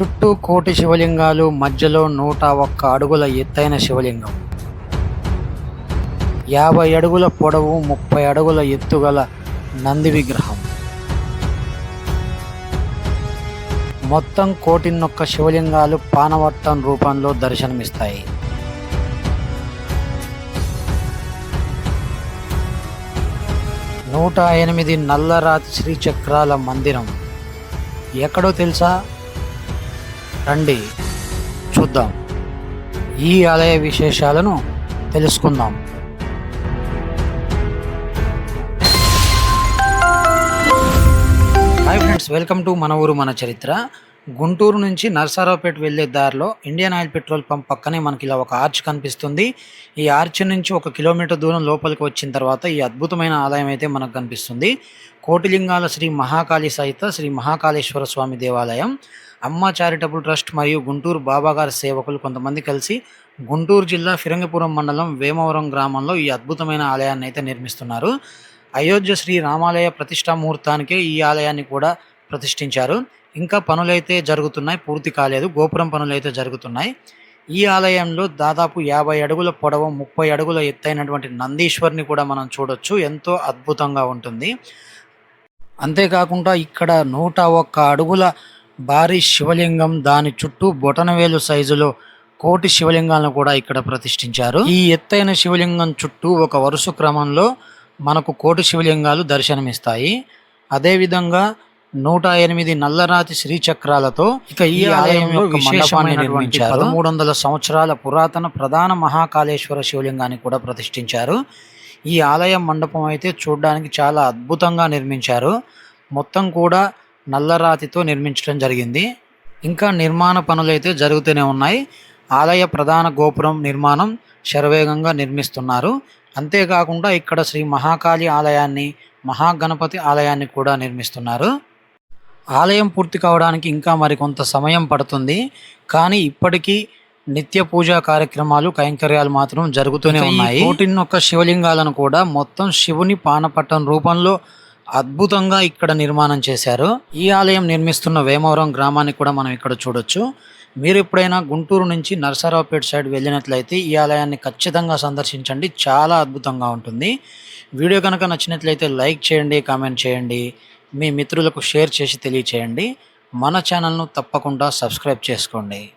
చుట్టూ కోటి శివలింగాలు మధ్యలో నూట ఒక్క అడుగుల ఎత్తైన శివలింగం. యాభై అడుగుల పొడవు ముప్పై అడుగుల ఎత్తుగల నంది విగ్రహం. మొత్తం కోటిన్నొక్క శివలింగాలు పానవట్టం రూపంలో దర్శనమిస్తాయి. నూట ఎనిమిది నల్లరాతి శ్రీచక్రాల మందిరం. ఎక్కడో తెలుసా? రండి. చూద్దాం. ఈ ఆలయ విశేషాలను తెలుసుకుందాం. హాయ్ ఫ్రెండ్స్ వెల్కమ్ టు మన ఊరు మన చరిత్ర. గుంటూరు నుంచి నర్సారావుపేట వెళ్ళే దారిలో ఇండియన్ ఆయిల్ పెట్రోల్ పంప్ పక్కనే మనకి ఇలా ఒక ఆర్చ్ కనిపిస్తుంది. ఈ ఆర్చ్ నుంచి ఒక కిలోమీటర్ దూరం లోపలికి వచ్చిన తర్వాత ఈ అద్భుతమైన ఆలయం అయితే మనకు కనిపిస్తుంది. కోటిలింగాల శ్రీ మహాకాళి సహిత శ్రీ మహాకాళేశ్వర స్వామి దేవాలయం అమ్మ చారిటబుల్ ట్రస్ట్ మరియు గుంటూరు బాబాగారి సేవకులు కొంతమంది కలిసి గుంటూరు జిల్లా ఫిరంగిపురం మండలం వేమవరం గ్రామంలో ఈ అద్భుతమైన ఆలయాన్ని అయితే నిర్మిస్తున్నారు. అయోధ్య శ్రీ రామాలయ ప్రతిష్టా ముహూర్తానికే ఈ ఆలయాన్ని కూడా ప్రతిష్ఠించారు. ఇంకా పనులైతే జరుగుతున్నాయి పూర్తి కాలేదు. గోపురం పనులైతే జరుగుతున్నాయి. ఈ ఆలయంలో దాదాపు యాభై అడుగుల పొడవు ముప్పై అడుగుల ఎత్తైనటువంటి నందీశ్వరిని కూడా మనం చూడొచ్చు. ఎంతో అద్భుతంగా ఉంటుంది. అంతేకాకుండా ఇక్కడ నూట ఒక్క అడుగుల భారీ శివలింగం దాని చుట్టూ బొటనవేలు సైజులో కోటి శివలింగాలను కూడా ఇక్కడ ప్రతిష్ఠించారు. ఈ ఎత్తైన శివలింగం చుట్టూ ఒక వరుస క్రమంలో మనకు కోటి శివలింగాలు దర్శనమిస్తాయి. అదేవిధంగా నూట ఎనిమిది నల్లరాతి శ్రీచక్రాలతో ఇక ఈ ఆలయంలో విశేషమైన నిర్మించారు. మూడు వందల సంవత్సరాల పురాతన ప్రధాన మహాకాళేశ్వర శివలింగాన్ని కూడా ప్రతిష్ఠించారు. ఈ ఆలయం మండపం అయితే చూడడానికి చాలా అద్భుతంగా నిర్మించారు. మొత్తం కూడా నల్లరాతితో నిర్మించడం జరిగింది. ఇంకా నిర్మాణ పనులు అయితే జరుగుతూనే ఉన్నాయి. ఆలయ ప్రధాన గోపురం నిర్మాణం శరవేగంగా నిర్మిస్తున్నారు. అంతేకాకుండా ఇక్కడ శ్రీ మహాకాళి ఆలయాన్ని మహాగణపతి ఆలయాన్ని కూడా నిర్మిస్తున్నారు. ఆలయం పూర్తి కావడానికి ఇంకా మరికొంత సమయం పడుతుంది. కానీ ఇప్పటికీ నిత్య పూజా కార్యక్రమాలు కైంకర్యాలు మాత్రం జరుగుతూనే ఉన్నాయి. కోటిన్నొక్క శివలింగాలను కూడా మొత్తం శివుని పానపట్టం రూపంలో అద్భుతంగా ఇక్కడ నిర్మాణం చేశారు. ఈ ఆలయం నిర్మిస్తున్న వేమవరం గ్రామాన్ని కూడా మనం ఇక్కడ చూడొచ్చు. మీరు ఎప్పుడైనా గుంటూరు నుంచి నరసరావుపేట సైడ్ వెళ్ళినట్లయితే ఈ ఆలయాన్ని ఖచ్చితంగా సందర్శించండి. చాలా అద్భుతంగా ఉంటుంది. వీడియో కనుక నచ్చినట్లయితే లైక్ చేయండి కామెంట్ చేయండి. మీ మిత్రులకు షేర్ చేసి తెలియచేయండి. మన ఛానల్ను తప్పకుండా సబ్స్క్రైబ్ చేసుకోండి.